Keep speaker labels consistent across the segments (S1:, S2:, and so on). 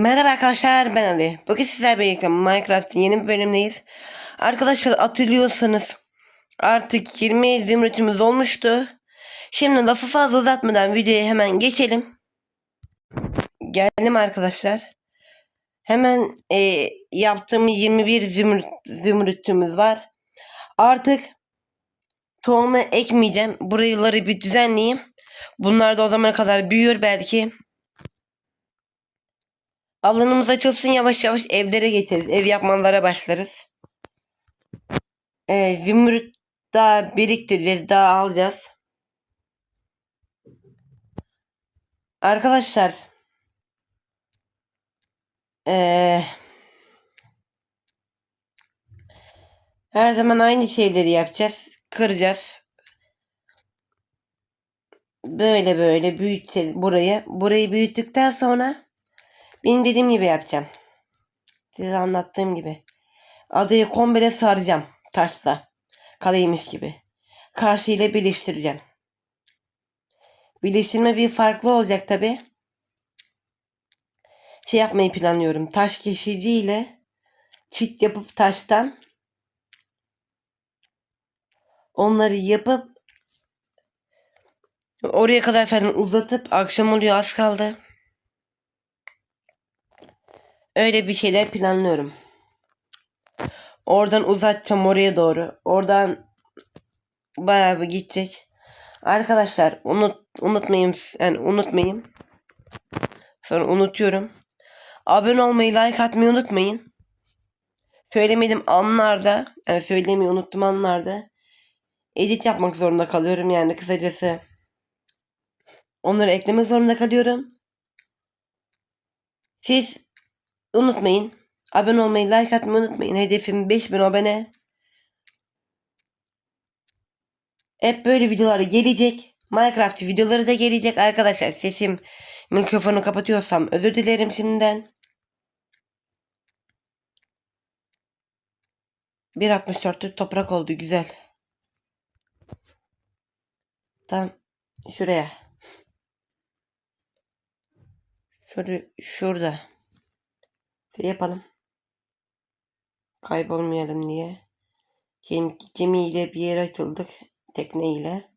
S1: Merhaba arkadaşlar ben Ali. Bugün sizlerle birlikte Minecraft'ın yeni bir bölümdeyiz. Arkadaşlar hatırlıyorsanız artık 20 zümrütümüz olmuştu. Şimdi lafı fazla uzatmadan videoya hemen geçelim. Geldim arkadaşlar. Hemen e, yaptığım 21 zümrüt, zümrütümüz var. Artık tohumu ekmeyeceğim. Buraları bir düzenleyeyim. Bunlar da o zamana kadar büyür belki. Alanımız açılsın yavaş yavaş evlere geçeriz. Ev yapmalara başlarız. Ee, zümrüt daha biriktireceğiz. Daha alacağız. Arkadaşlar. Ee, her zaman aynı şeyleri yapacağız. Kıracağız. Böyle böyle büyüteceğiz burayı. Burayı büyüttükten sonra benim dediğim gibi yapacağım. Size anlattığım gibi. Adayı komple saracağım taşla. Kaleymiş gibi. Karşı ile birleştireceğim. Birleştirme bir farklı olacak tabi. Şey yapmayı planlıyorum. Taş kesici ile çit yapıp taştan onları yapıp oraya kadar efendim uzatıp akşam oluyor az kaldı. Öyle bir şeyler planlıyorum. Oradan uzatacağım oraya doğru. Oradan bayağı bir gidecek. Arkadaşlar unut unutmayın yani unutmayın. Sonra unutuyorum. Abone olmayı, like atmayı unutmayın. Söylemedim anlarda, yani söylemeyi unuttum anlarda. Edit yapmak zorunda kalıyorum yani kısacası. Onları eklemek zorunda kalıyorum. Siz Unutmayın. Abone olmayı, like atmayı unutmayın. Hedefim 5000 abone. Hep böyle videolar gelecek. Minecraft videoları da gelecek arkadaşlar. Sesim mikrofonu kapatıyorsam özür dilerim şimdiden. 1.64'lük toprak oldu güzel. Tam şuraya. Şurada, şurada şey yapalım. Kaybolmayalım diye. Gemi, gemiyle bir yere açıldık. Tekneyle.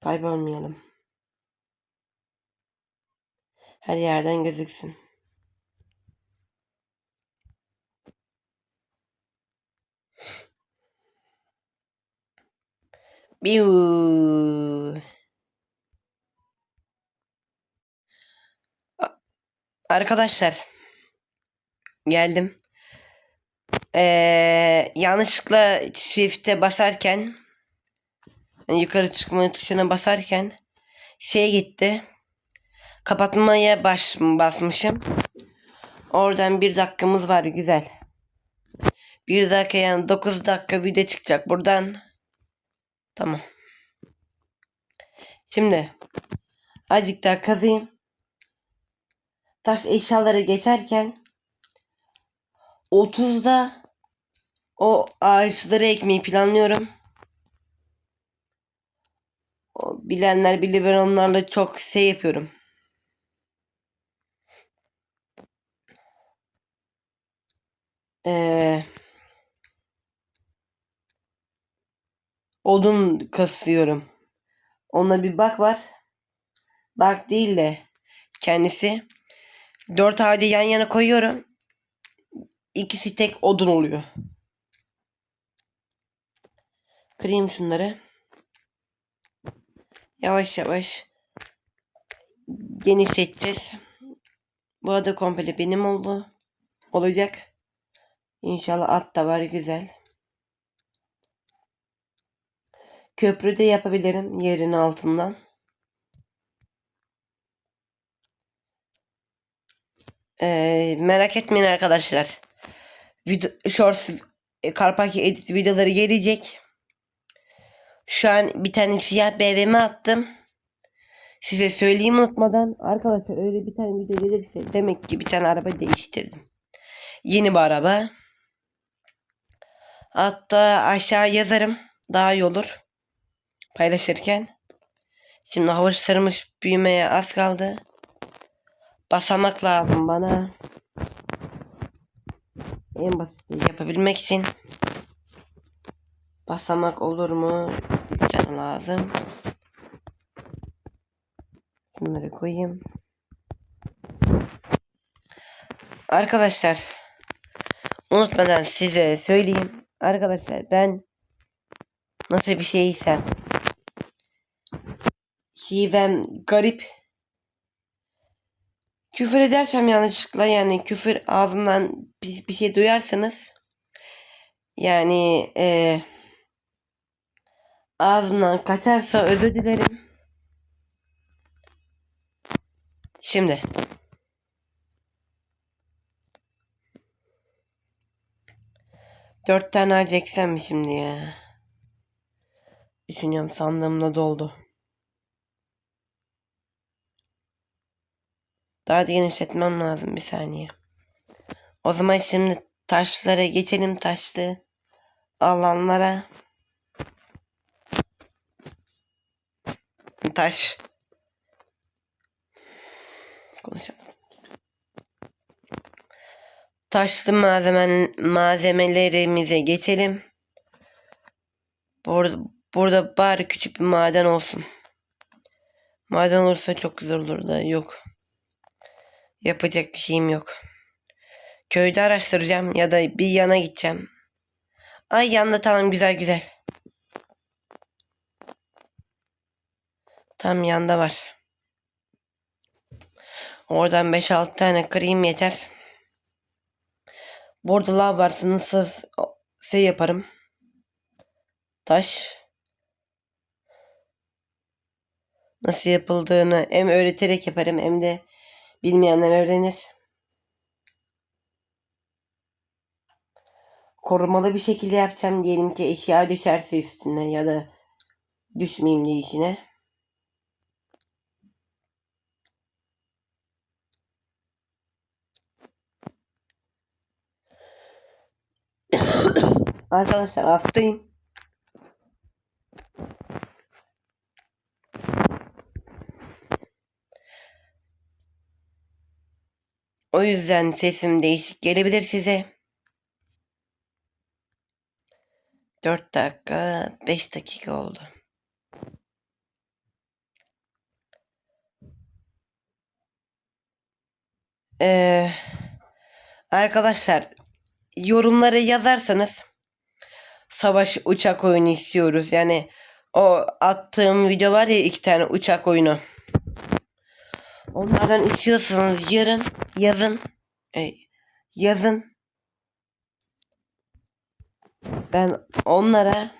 S1: Kaybolmayalım. Her yerden gözüksün. Biu. Arkadaşlar Geldim. Ee, yanlışlıkla shift'e basarken yani yukarı çıkma tuşuna basarken şey gitti. Kapatmaya baş, basmışım. Oradan bir dakikamız var güzel. Bir dakika yani 9 dakika video çıkacak buradan. Tamam. Şimdi azıcık daha kazayım. Taş eşyaları geçerken 30'da o ağaçları ekmeyi planlıyorum. O bilenler bilir ben onlarla çok şey yapıyorum. Ee, odun kasıyorum. Ona bir bak var. Bak değil de kendisi. Dört ağacı yan yana koyuyorum. İkisi tek odun oluyor. Kırayım şunları. Yavaş yavaş genişleteceğiz. Bu ada komple benim oldu. Olacak. İnşallah at da var güzel. Köprü de yapabilirim yerin altından. Ee, merak etmeyin arkadaşlar video, shorts e, Karpaki edit videoları gelecek. Şu an bir tane siyah BVM attım. Size söyleyeyim unutmadan. Arkadaşlar öyle bir tane video gelirse demek ki bir tane araba değiştirdim. Yeni bir araba. Hatta aşağı yazarım. Daha iyi olur. Paylaşırken. Şimdi hava sarmış büyümeye az kaldı. basamak lazım bana. En basit yapabilmek için basamak olur mu? Tane lazım. Bunları koyayım. Arkadaşlar unutmadan size söyleyeyim. Arkadaşlar ben nasıl bir şeysem şivem garip küfür edersem yanlışlıkla yani küfür ağzımdan bir, bir şey duyarsanız yani e, ağzımdan kaçarsa özür dilerim. Şimdi dört tane ağaç mi şimdi ya? Düşünüyorum sandığımda doldu. Daha da genişletmem lazım bir saniye. O zaman şimdi taşlara geçelim taşlı alanlara. Taş. Konuşamadım. Taşlı malzemen, malzemelerimize geçelim. Burada, burada bari küçük bir maden olsun. Maden olursa çok güzel olur da yok. Yapacak bir şeyim yok. Köyde araştıracağım ya da bir yana gideceğim. Ay yanda tamam güzel güzel. Tam yanda var. Oradan 5-6 tane kırayım yeter. Burada lav var sınırsız şey yaparım. Taş. Nasıl yapıldığını hem öğreterek yaparım hem de bilmeyenler öğrenir. Korumalı bir şekilde yapacağım. Diyelim ki eşya düşerse üstüne ya da düşmeyeyim diye işine. Arkadaşlar hastayım. O yüzden sesim değişik gelebilir size. 4 dakika 5 dakika oldu. Ee, arkadaşlar yorumlara yazarsanız savaş uçak oyunu istiyoruz. Yani o attığım video var ya iki tane uçak oyunu. Onlardan istiyorsanız yarın yazın. E, yazın. Ben onlara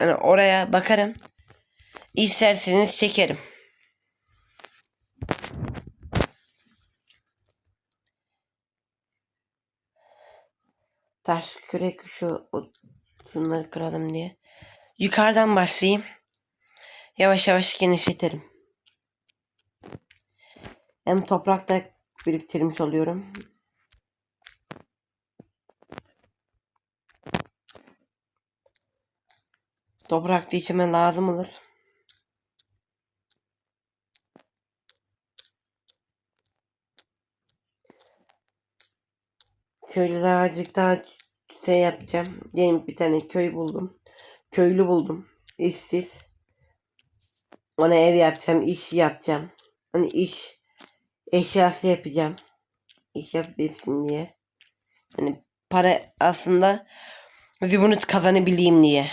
S1: yani oraya bakarım. İsterseniz çekerim. Taş kürek şu şunları kıralım diye. Yukarıdan başlayayım. Yavaş yavaş genişletirim. Hem toprakta biriktirmiş oluyorum. Toprak da içime lazım olur. Köylüler azıcık daha şey yapacağım. Diyelim bir tane köy buldum. Köylü buldum. İşsiz. Ona ev yapacağım. iş yapacağım. Hani iş eşyası yapacağım. İş yapabilsin diye. Hani para aslında zibunut kazanabileyim diye.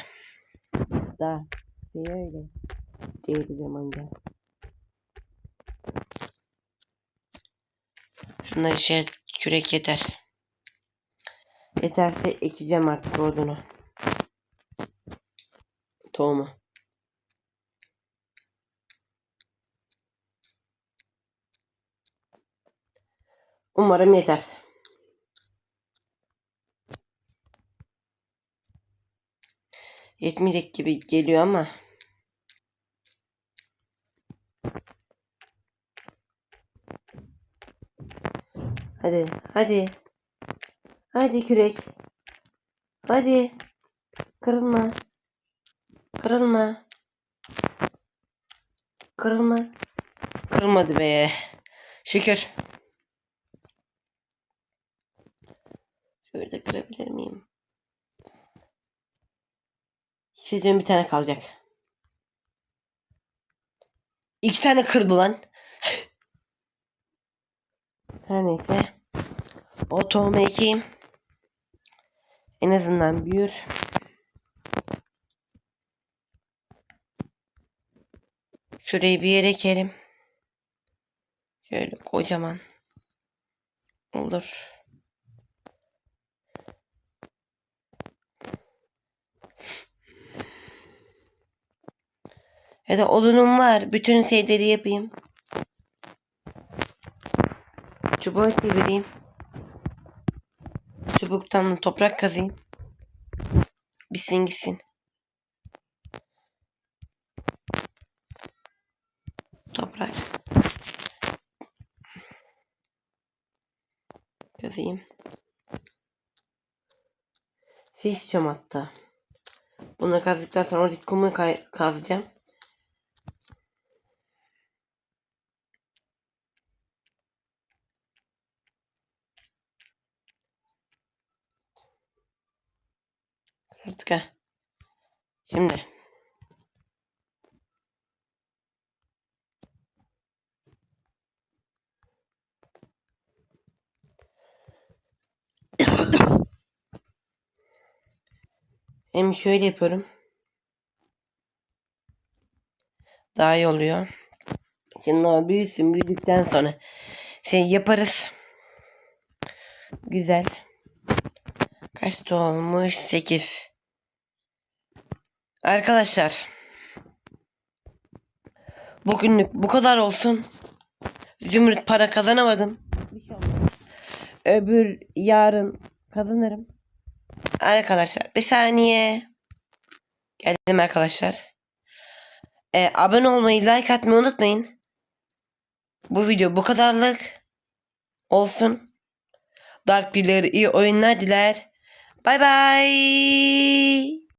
S1: Da diye öyle. Değil zamanda. Şunları şey kürek yeter. Yeterse ekeceğim artık odunu. Tohumu. Umarım yeter. Yetmeyecek gibi geliyor ama. Hadi, hadi. Hadi kürek. Hadi. Kırılma. Kırılma. Kırılma. Kırılmadı be. Şükür. Şöyle kırabilir miyim? Sizin bir tane kalacak. İki tane kırdı lan. Her neyse. O tohumu ekeyim. En azından büyür. Şurayı bir yere ekerim. Şöyle kocaman. Olur. Ya da odunum var. Bütün şeyleri yapayım. Çubuğu çevireyim. Çubuktan da toprak kazayım. Bitsin gitsin. Toprak. Kazayım. Şey istiyorum hatta. Bunu kazdıktan sonra oradaki kumu kazacağım. Artık ha. Şimdi. Hem şöyle yapıyorum. Daha iyi oluyor. Şimdi o büyüsün büyüdükten sonra şey yaparız. Güzel. Kaç olmuş? 8. Arkadaşlar. Bugünlük bu kadar olsun. Zümrüt para kazanamadım. Öbür yarın kazanırım. Arkadaşlar bir saniye. Geldim arkadaşlar. Ee, abone olmayı, like atmayı unutmayın. Bu video bu kadarlık olsun. Dark birileri iyi oyunlar diler. Bay bay.